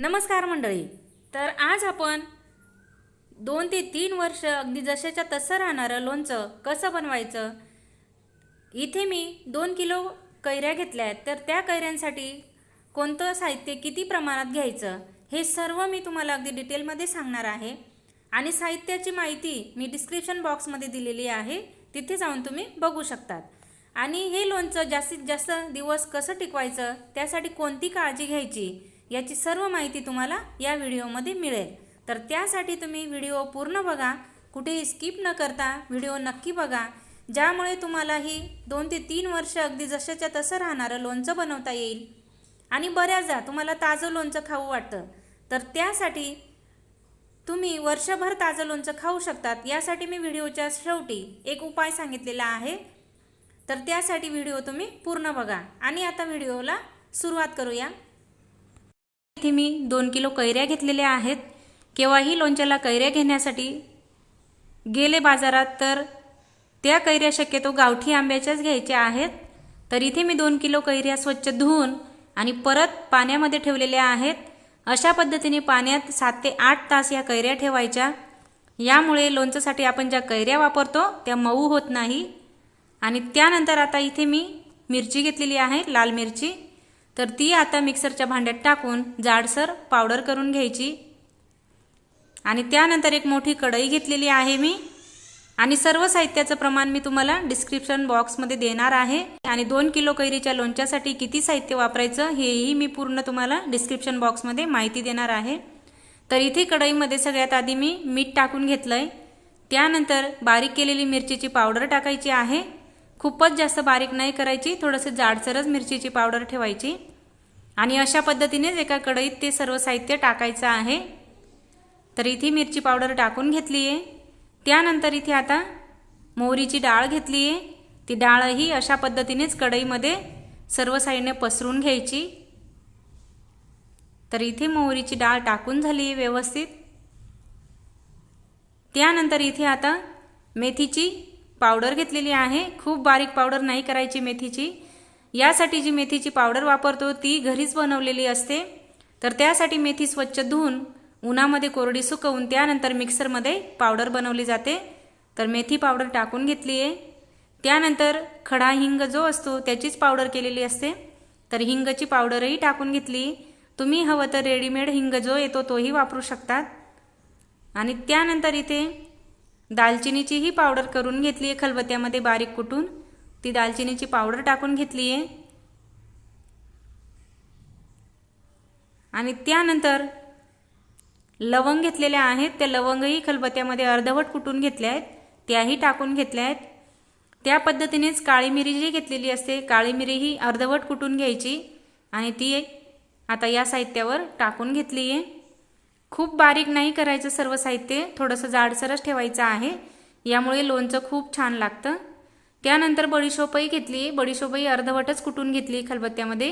नमस्कार मंडळी. तर आज आपण दोन ते तीन वर्ष अगदी जशाच्या तसं राहणारं लोणचं कसं बनवायचं? इथे मी दोन किलो कैऱ्या घेतल्या आहेत. तर त्या कैऱ्यांसाठी कोणतं साहित्य किती प्रमाणात घ्यायचं हे सर्व मी तुम्हाला अगदी डिटेलमध्ये सांगणार आहे. आणि साहित्याची माहिती मी डिस्क्रिप्शन बॉक्समध्ये दिलेली आहे. तिथे जाऊन तुम्ही बघू शकतात. आणि हे लोणचं जास्तीत जास्त दिवस कसं टिकवायचं? त्यासाठी कोणती काळजी घ्यायची? याची सर्व माहिती तुम्हाला या व्हिडिओमध्ये मिळेल. तर त्यासाठी तुम्ही व्हिडिओ पूर्ण बघा. कुठेही स्किप न करता व्हिडिओ नक्की बघा. ज्यामुळे तुम्हालाही दोन ते तीन वर्ष अगदी जशाच्या तसं राहणारं लोणचं बनवता येईल. आणि बऱ्याचदा तुम्हाला ताजं लोणचं खाऊ वाटतं. तर त्यासाठी तुम्ही वर्षभर ताजं लोणचं खाऊ शकतात. यासाठी मी व्हिडिओच्या शेवटी एक उपाय सांगितलेला आहे. तर त्यासाठी व्हिडिओ तुम्ही पूर्ण बघा. आणि आता व्हिडिओला सुरुवात करूया. इथे मी दोन किलो कैऱ्या घेतलेल्या आहेत. केव्हाही लोणच्याला कैऱ्या घेण्यासाठी गेले बाजारात तर त्या कैऱ्या शक्यतो गावठी आंब्याच्याच घ्यायच्या आहेत. तर इथे मी दोन किलो कैऱ्या स्वच्छ धुवून आणि परत पाण्यामध्ये ठेवलेल्या आहेत. अशा पद्धतीने पाण्यात सात ते आठ तास या कैऱ्या ठेवायच्या. यामुळे लोणच्यासाठी आपण ज्या कैऱ्या वापरतो त्या मऊ होत नाही. आणि त्यानंतर आता इथे मी मिरची घेतलेली आहे लाल मिरची. तर ती आता मिक्सरच्या भांड्यात टाकून जाडसर पावडर करून घ्यायची. आणि त्यानंतर एक मोठी कढई घेतलेली आहे मी. आणि सर्व साहित्याचं प्रमाण मी तुम्हाला डिस्क्रिप्शन बॉक्समध्ये देणार आहे. आणि दोन किलो कैरीच्या लोणच्यासाठी किती साहित्य वापरायचं हेही मी पूर्ण तुम्हाला डिस्क्रिप्शन बॉक्समध्ये माहिती देणार आहे. तर इथे कढईमध्ये सगळ्यात आधी मी मीठ टाकून घेतलं आहे त्यानंतर बारीक केलेली मिरचीची पावडर टाकायची आहे. खूपच जास्त बारीक नाही करायची थोडंसं जाडसरच मिरचीची पावडर ठेवायची. आणि अशा पद्धतीनेच एका कढईत ते सर्व साहित्य टाकायचं आहे. तर इथे मिरची पावडर टाकून घेतली आहे. त्यानंतर इथे आता मोहरीची डाळ घेतली आहे. ती डाळही अशा पद्धतीनेच कढईमध्ये सर्व साईडने पसरून घ्यायची. तर इथे मोहरीची डाळ टाकून झाली आहे व्यवस्थित. त्यानंतर इथे आता मेथीची पावडर घेतलेली आहे. खूप बारीक पावडर नाही करायची मेथीची. यासाठी जी मेथीची पावडर वापरतो ती घरीच बनवलेली असते. तर त्यासाठी मेथी स्वच्छ धुवून उन्हामध्ये कोरडी सुकवून त्यानंतर मिक्सरमध्ये पावडर बनवली जाते. तर मेथी पावडर टाकून घेतली आहे. त्यानंतर खडा हिंग जो असतो त्याचीच पावडर केलेली असते. तर हिंगची पावडरही टाकून घेतली. तुम्ही हवं तर रेडीमेड हिंग जो येतो तोही वापरू शकतात. आणि त्यानंतर इथे दालचिनीचीही पावडर करून घेतली आहे खलबत्त्यामध्ये बारीक कुटून. ती दालचिनीची पावडर टाकून घेतली आहे. आणि त्यानंतर लवंग घेतलेल्या आहेत. त्या लवंगही खलबत्त्यामध्ये अर्धवट कुटून घेतल्या आहेत. त्याही टाकून घेतल्या आहेत. त्या पद्धतीनेच काळी मिरी जी घेतलेली असते काळी मिरी ही अर्धवट कुटून घ्यायची. आणि ती आता या साहित्यावर टाकून घेतली आहे. खूप बारीक नाही करायचं सर्व साहित्य थोडंसं जाडसरच ठेवायचं आहे. यामुळे लोणचं खूप छान लागतं. त्यानंतर बडीशोपही घेतली. बडीशोपही अर्धवटच कुटून घेतली खलबत्त्यामध्ये.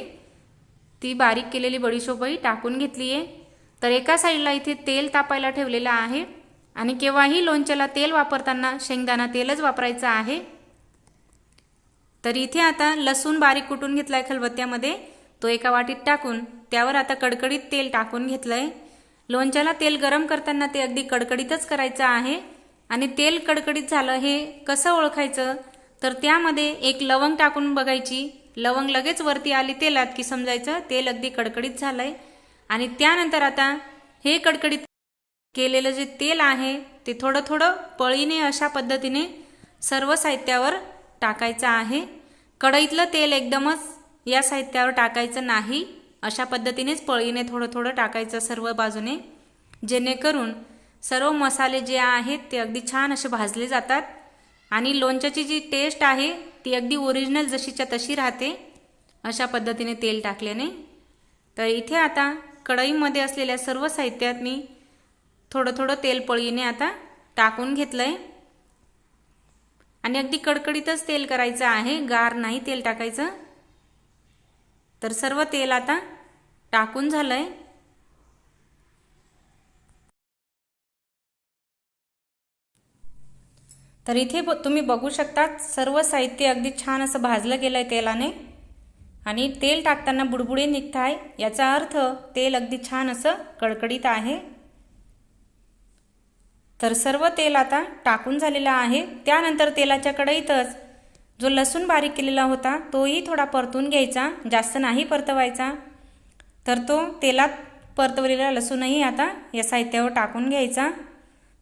ती बारीक केलेली बडीशोपही टाकून घेतली आहे तर एका साईडला इथे तेल तापायला ठेवलेलं आहे. आणि केव्हाही लोणच्याला तेल वापरताना शेंगदाणा तेलच वापरायचं आहे. तर इथे आता लसूण बारीक कुटून घेतला आहे खलबत्त्यामध्ये. तो एका वाटीत टाकून त्यावर आता कडकडीत तेल टाकून घेतलं आहे लोणच्याला तेल गरम करताना ते अगदी कडकडीतच करायचं आहे. आणि तेल कडकडीत झालं हे कसं ओळखायचं? तर त्यामध्ये एक लवंग टाकून बघायची. लवंग लगेच वरती आली तेलात की समजायचं तेल अगदी कडकडीत झालं आहे आणि त्यानंतर आता हे कडकडीत केलेलं जे तेल आहे ते थोडं थोडं पळीने अशा पद्धतीने सर्व साहित्यावर टाकायचं आहे. कढईतलं तेल एकदमच या साहित्यावर टाकायचं नाही. अशा पद्धतीनेच पळीने थोडं थोडं टाकायचं सर्व बाजूने. जेणेकरून सर्व मसाले जे आहेत ते अगदी छान असे भाजले जातात. आणि लोणच्याची जी टेस्ट आहे ती अगदी ओरिजिनल जशीच्या तशी राहते अशा पद्धतीने तेल टाकल्याने. तर इथे आता कढईमध्ये असलेल्या सर्व साहित्यात मी थोडं थोडं तेल पळीने आता टाकून घेतलं आहे आणि अगदी कडकडीतच तेल करायचं आहे गार नाही तेल टाकायचं. तर सर्व तेल आता टाकून झालं आहे तर इथे ब तुम्ही बघू शकता सर्व साहित्य अगदी छान असं भाजलं गेलं आहे तेलाने. आणि तेल टाकताना बुडबुडे निघत आहे याचा अर्थ तेल अगदी छान असं कडकडीत आहे. तर सर्व तेल आता टाकून झालेलं आहे. त्यानंतर तेलाच्या कढईतच जो लसूण बारीक केलेला होता तोही थोडा परतून घ्यायचा जास्त नाही परतवायचा. तर तो तेलात परतवलेला लसूणही आता या साहित्यावर टाकून घ्यायचा.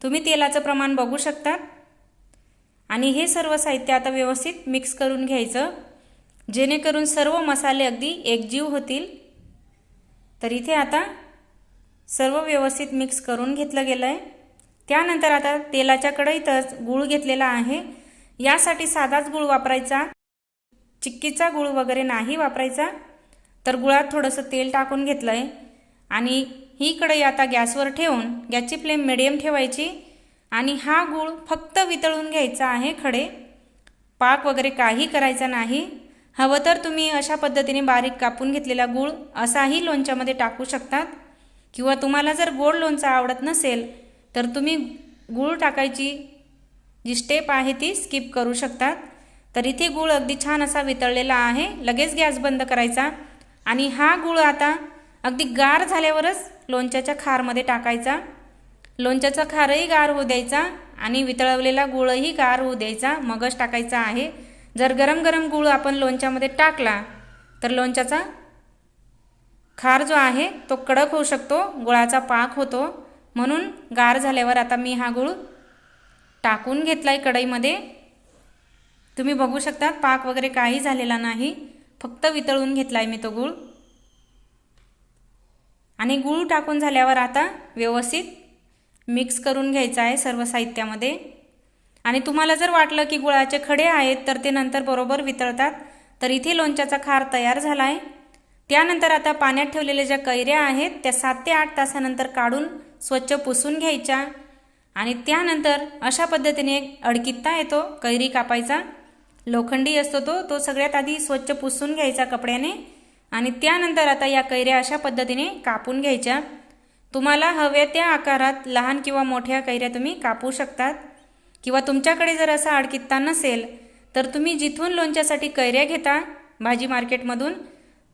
तुम्ही तेलाचं प्रमाण बघू शकता आणि हे सर्व साहित्य आता व्यवस्थित मिक्स करून घ्यायचं. जेणेकरून सर्व मसाले अगदी एकजीव होतील. तर इथे आता सर्व व्यवस्थित मिक्स करून घेतलं गेलं आहे त्यानंतर आता तेलाच्या कढईतच गूळ घेतलेला आहे. यासाठी साधाच गुळ वापरायचा. चिक्कीचा गूळ वगैरे नाही वापरायचा. तर गुळात थोडंसं तेल टाकून घेतलं आहे आणि ही कढई आता गॅसवर ठेवून गॅसची फ्लेम मिडियम ठेवायची. आणि हा गूळ फक्त वितळून घ्यायचा आहे खडे. पाक वगैरे काही करायचा नाही. हवं तर तुम्ही अशा पद्धतीने बारीक कापून घेतलेला गूळ असाही लोणच्यामध्ये टाकू शकतात. किंवा तुम्हाला जर गोड लोणचं आवडत नसेल तर तुम्ही गूळ टाकायची जी स्टेप आहे ती स्किप करू शकतात. तर इथे गूळ अगदी छान असा वितळलेला आहे. लगेच गॅस बंद करायचा. आणि हा गूळ आता अगदी गार झाल्यावरच लोणच्याच्या खारमध्ये टाकायचा. लोणच्याचा खारही गार होऊ द्यायचा आणि वितळवलेला गुळही गार होऊ द्यायचा. मगच टाकायचा आहे. जर गरम गरम गूळ आपण लोणच्यामध्ये टाकला तर लोणच्याचा खार जो आहे तो कडक होऊ शकतो गुळाचा पाक होतो. म्हणून गार झाल्यावर आता मी हा गूळ टाकून घेतला आहे कढईमध्ये. तुम्ही बघू शकता पाक वगैरे काही झालेला नाही. फक्त वितळून घेतला आहे मी तो गूळ. आणि गूळ टाकून झाल्यावर आता व्यवस्थित मिक्स करून घ्यायचं आहे सर्व साहित्यामध्ये. आणि तुम्हाला जर वाटलं की गुळाचे खडे आहेत तर ते नंतर बरोबर वितळतात. तर इथे लोणच्याचा खार तयार झाला आहे त्यानंतर आता पाण्यात ठेवलेल्या ज्या कैऱ्या आहेत त्या सात ते आठ तासानंतर काढून स्वच्छ पुसून घ्यायच्या. आणि त्यानंतर अशा पद्धतीने एक अडकित्ता येतो कैरी कापायचा. लोखंडी असतो तो तो सगळ्यात आधी स्वच्छ पुसून घ्यायचा कपड्याने आणि त्यानंतर आता या कैऱ्या अशा पद्धतीने कापून घ्यायच्या. तुम्हाला हव्या त्या आकारात लहान किंवा मोठ्या कैऱ्या तुम्ही कापू शकतात. किंवा तुमच्याकडे जर असा अडकित्ता नसेल तर तुम्ही जिथून लोणच्यासाठी कैऱ्या घेता भाजी मार्केटमधून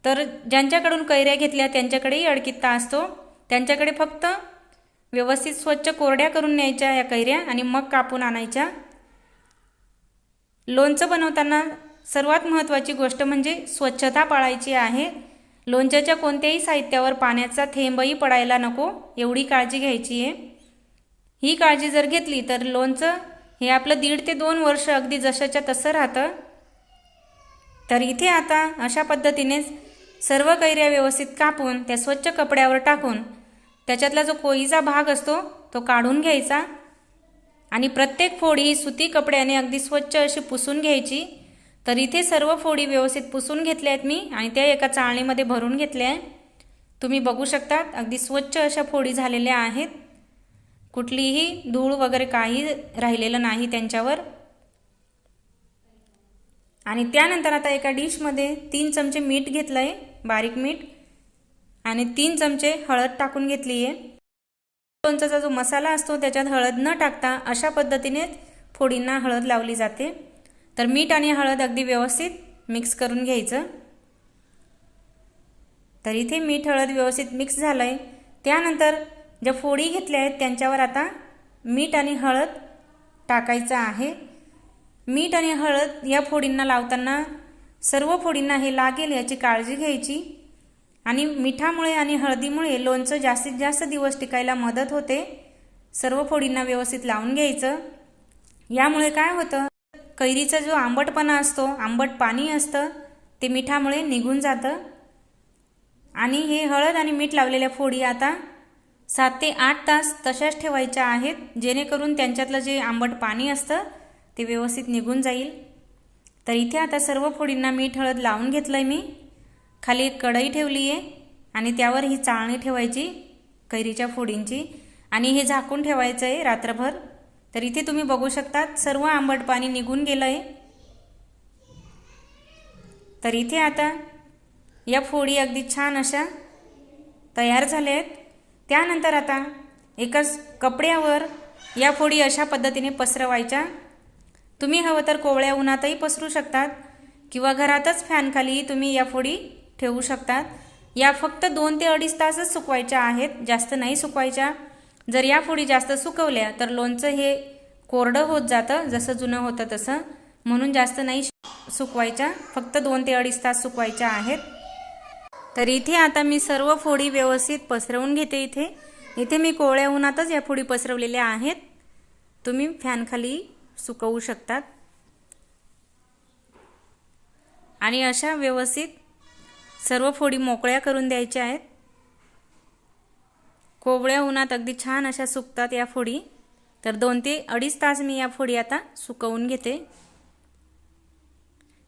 तर ज्यांच्याकडून कैऱ्या घेतल्या त्यांच्याकडेही अडकित्ता असतो. त्यांच्याकडे फक्त व्यवस्थित स्वच्छ कोरड्या करून न्यायच्या या कैऱ्या आणि मग कापून आणायच्या. लोणचं बनवताना सर्वात महत्त्वाची गोष्ट म्हणजे स्वच्छता पाळायची आहे. लोणच्याच्या कोणत्याही साहित्यावर पाण्याचा थेंबही पडायला नको एवढी काळजी घ्यायची आहे. ही काळजी जर घेतली तर लोणचं हे आपलं दीड ते दोन वर्ष अगदी जशाच्या तसं राहतं. तर इथे आता अशा पद्धतीनेच सर्व कैऱ्या व्यवस्थित कापून त्या स्वच्छ कपड्यावर टाकून त्याच्यातला जो कोळीचा भाग असतो तो काढून घ्यायचा. आणि प्रत्येक फोडी ही सुती कपड्याने अगदी स्वच्छ अशी पुसून घ्यायची. तर इथे सर्व फोडी व्यवस्थित पुसून घेतल्या आहेत मी आणि त्या एका चाळणीमध्ये भरून घेतल्या आहे तुम्ही बघू शकतात अगदी स्वच्छ अशा फोडी झालेल्या आहेत. कुठलीही धूळ वगैरे काही राहिलेलं नाही त्यांच्यावर. आणि त्यानंतर आता एका डिशमध्ये तीन चमचे मीठ घेतलं आहे बारीक मीठ. आणि तीन चमचे हळद टाकून घेतली आहे लोणचाचा जो मसाला असतो त्याच्यात हळद न टाकता अशा पद्धतीनेच फोडींना हळद लावली जाते. तर मीठ आणि हळद अगदी व्यवस्थित मिक्स करून घ्यायचं. तर इथे मीठ हळद व्यवस्थित मिक्स झालं आहे त्यानंतर ज्या फोडी घेतल्या आहेत त्यांच्यावर आता मीठ आणि हळद टाकायचं आहे. मीठ आणि हळद या फोडींना लावताना सर्व फोडींना हे लागेल याची काळजी घ्यायची. आणि मिठामुळे आणि हळदीमुळे लोणचं जास्तीत जास्त दिवस टिकायला मदत होते. सर्व फोडींना व्यवस्थित लावून घ्यायचं. यामुळे काय होतं? कैरीचा जो आंबटपणा असतो आंबट पाणी असतं ते मिठामुळे निघून जातं. आणि हे हळद आणि मीठ लावलेल्या फोडी आता सात ते आठ तास तशाच ठेवायच्या आहेत जेणेकरून त्यांच्यातलं जे आंबट पाणी असतं ते व्यवस्थित निघून जाईल. तर इथे आता सर्व फोडींना मीठ हळद लावून घेतलं आहे मी. खाली एक कढई ठेवली आहे आणि त्यावर ही चाळणी ठेवायची कैरीच्या फोडींची. आणि हे झाकून ठेवायचं आहे रात्रभर. तर इथे तुम्ही बघू शकतात सर्व आंबट पाणी निघून गेलं आहे. तर इथे आता या फोडी अगदी छान अशा तयार झाल्या आहेत. त्यानंतर आता एकाच कपड्यावर या फोडी अशा पद्धतीने पसरवायच्या. तुम्ही हवं तर कोवळ्या उन्हातही पसरू शकतात किंवा घरातच फॅनखाली तुम्ही या फोडी ठेवू शकतात. या फक्त दोन ते अडीच तासच सुकवायच्या आहेत जास्त नाही सुकवायच्या. जर या फोडी जास्त सुकवल्या तर लोणचं हे कोरडं होत जातं जसं जुनं होतं तसं. म्हणून जास्त नाही सुकवायच्या फक्त दोन ते अडीच तास सुकवायच्या आहेत. तर इथे आता मी सर्व फोडी व्यवस्थित पसरवून घेते इथे. इथे मी कोवळ्या उन्हातच या फोडी पसरवलेल्या आहेत. तुम्ही फॅनखाली सुकवू शकतात. आणि अशा व्यवस्थित सर्व फोडी मोकळ्या करून द्यायच्या आहेत. कोवळ्या उन्हात अगदी छान अशा सुकतात या फोडी. तर दोन ते अडीच तास मी या फोडी आता सुकवून घेते.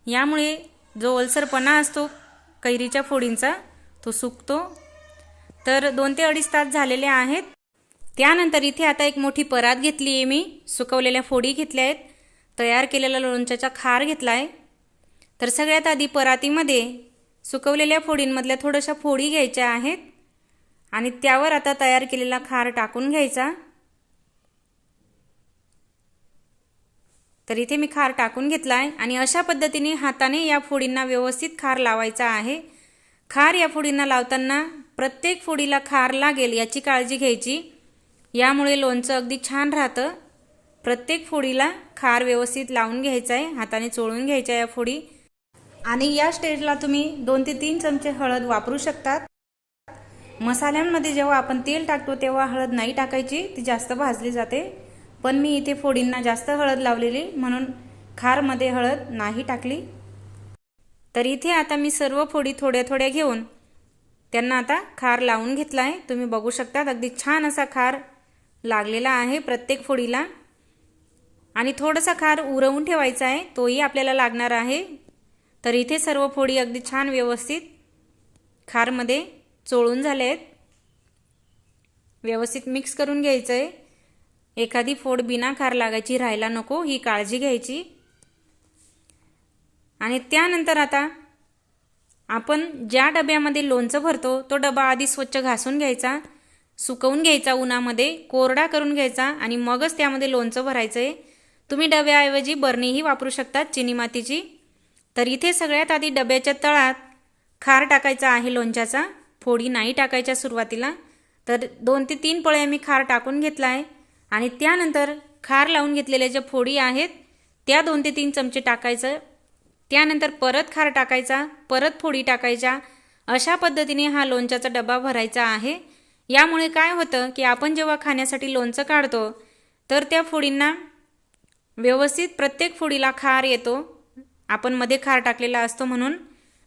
यामुळे जो ओलसरपणा असतो कैरीच्या फोडींचा तो सुकतो. तर दोन ते अडीच तास झालेले आहेत. त्यानंतर इथे आता एक मोठी परात घेतली आहे मी. सुकवलेल्या फोडी घेतल्या आहेत. तयार केलेला लोणच्याचा खार घेतला आहे तर सगळ्यात आधी परातीमध्ये सुकवलेल्या फोडींमधल्या थोड्याशा फोडी घ्यायच्या आहेत आणि त्यावर आता तयार केलेला खार टाकून घ्यायचा. तर इथे मी खार टाकून घेतला आहे आणि अशा पद्धतीने हाताने या फोडींना व्यवस्थित खार लावायचा आहे. खार या फोडींना लावताना प्रत्येक फोडीला खार लागेल याची काळजी घ्यायची. यामुळे लोणचं अगदी छान राहतं. प्रत्येक फोडीला खार व्यवस्थित लावून घ्यायचं आहे हाताने चोळून घ्यायच्या या फोडी. आणि या स्टेजला तुम्ही दोन ते तीन चमचे हळद वापरू शकतात. मसाल्यांमध्ये जेव्हा आपण तेल टाकतो तेव्हा हळद नाही टाकायची ती जास्त भाजली जाते. पण मी इथे फोडींना जास्त हळद लावलेली म्हणून खारमध्ये हळद नाही टाकली. तर इथे आता मी सर्व फोडी थोड्या थोड्या घेऊन त्यांना आता खार लावून घेतला आहे तुम्ही बघू शकतात अगदी छान असा खार लागलेला आहे प्रत्येक फोडीला. आणि थोडासा खार उरवून ठेवायचा आहे तोही आपल्याला लागणार आहे. तर इथे सर्व फोडी अगदी छान व्यवस्थित खारमध्ये चोळून झाले आहेत व्यवस्थित मिक्स करून घ्यायचं आहे एखादी फोड बिना खार लागायची राहायला नको ही काळजी घ्यायची. आणि त्यानंतर आता आपण ज्या डब्यामध्ये लोणचं भरतो तो डबा आधी स्वच्छ घासून घ्यायचा सुकवून घ्यायचा उन्हामध्ये कोरडा करून घ्यायचा आणि मगच त्यामध्ये लोणचं भरायचं आहे तुम्ही डब्याऐवजी बरणीही वापरू शकतात चिनी मातीची तर इथे सगळ्यात आधी डब्याच्या तळात खार टाकायचा आहे लोणच्याचा फोडी नाही टाकायच्या सुरुवातीला. तर दोन ते तीन पळ्या मी खार टाकून घेतला आहे. आणि त्यानंतर खार लावून घेतलेल्या ज्या फोडी आहेत त्या दोन ते तीन चमचे टाकायचं. त्यानंतर परत खार टाकायचा परत फोडी टाकायच्या. अशा पद्धतीने हा लोणच्याचा डबा भरायचा आहे. यामुळे काय होतं की आपण जेव्हा खाण्यासाठी लोणचं काढतो तर त्या फोडींना व्यवस्थित प्रत्येक फोडीला खार येतो. आपण मध्ये खार टाकलेला असतो म्हणून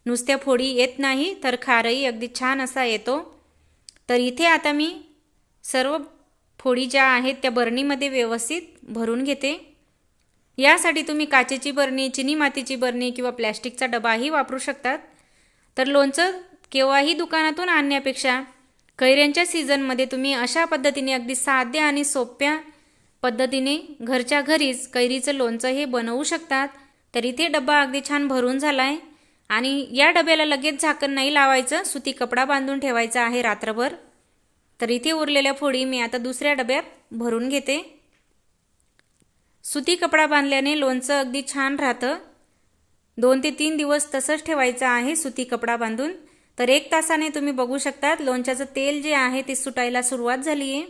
नुसत्या फोडी येत नाही तर खारही अगदी छान असा येतो. तर इथे आता मी सर्व फोडी ज्या आहेत त्या बरणीमध्ये व्यवस्थित भरून घेते. यासाठी तुम्ही काचेची बरणी चिनी मातीची बरणी किंवा प्लॅस्टिकचा डबाही वापरू शकतात. तर लोणचं केव्हाही दुकानातून आणण्यापेक्षा कैऱ्यांच्या सीझनमध्ये तुम्ही अशा पद्धतीने अगदी साध्या आणि सोप्या पद्धतीने घरच्या घरीच कैरीचं लोणचं हे बनवू शकतात. तर इथे डबा अगदी छान भरून झाला आहे आणि या डब्याला लगेच झाकण नाही लावायचं सुती कपडा बांधून ठेवायचा आहे रात्रभर. तर इथे उरलेल्या फोडी मी आता दुसऱ्या डब्यात भरून घेते. सुती कपडा बांधल्याने लोणचं अगदी छान राहतं. दोन ते तीन दिवस तसंच ठेवायचं आहे सुती कपडा बांधून. तर एक तासाने तुम्ही बघू शकतात लोणच्याचं तेल जे आहे ते सुटायला सुरुवात झाली आहे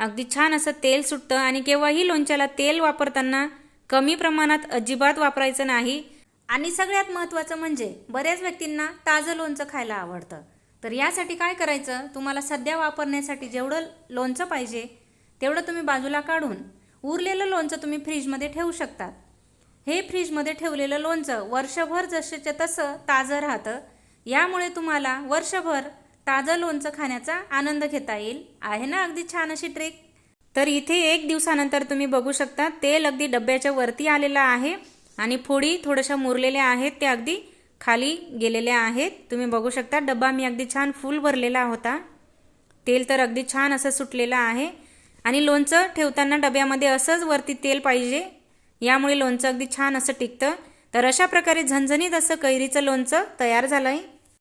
अगदी छान असं तेल सुटतं आणि केव्हाही लोणच्याला तेल वापरताना कमी प्रमाणात अजिबात वापरायचं नाही. आणि सगळ्यात महत्त्वाचं म्हणजे बऱ्याच व्यक्तींना ताजं लोणचं खायला आवडतं. तर यासाठी काय करायचं? तुम्हाला सध्या वापरण्यासाठी जेवढं लोणचं पाहिजे तेवढं तुम्ही बाजूला काढून उरलेलं लोणचं तुम्ही फ्रीजमध्ये ठेवू शकतात हे फ्रीजमध्ये ठेवलेलं लोणचं वर्षभर जसेच्या तसं ताजं राहतं. यामुळे तुम्हाला वर्षभर ताजं लोणचं खाण्याचा आनंद घेता येईल. आहे ना अगदी छान अशी ट्रिक तर इथे एक दिवसानंतर तुम्ही बघू शकता तेल अगदी डब्याच्या वरती आलेलं आहे आणि फोडी थोड्याशा मुरलेल्या आहेत त्या अगदी खाली गेलेल्या आहेत. तुम्ही बघू शकता डब्बा मी अगदी छान फुल भरलेला होता. तेल तर अगदी छान असं सुटलेलं आहे. आणि लोणचं ठेवताना डब्यामध्ये असंच वरती तेल पाहिजे यामुळे लोणचं अगदी छान असं टिकतं. तर अशा प्रकारे झणझणीत असं कैरीचं लोणचं तयार झालं आहे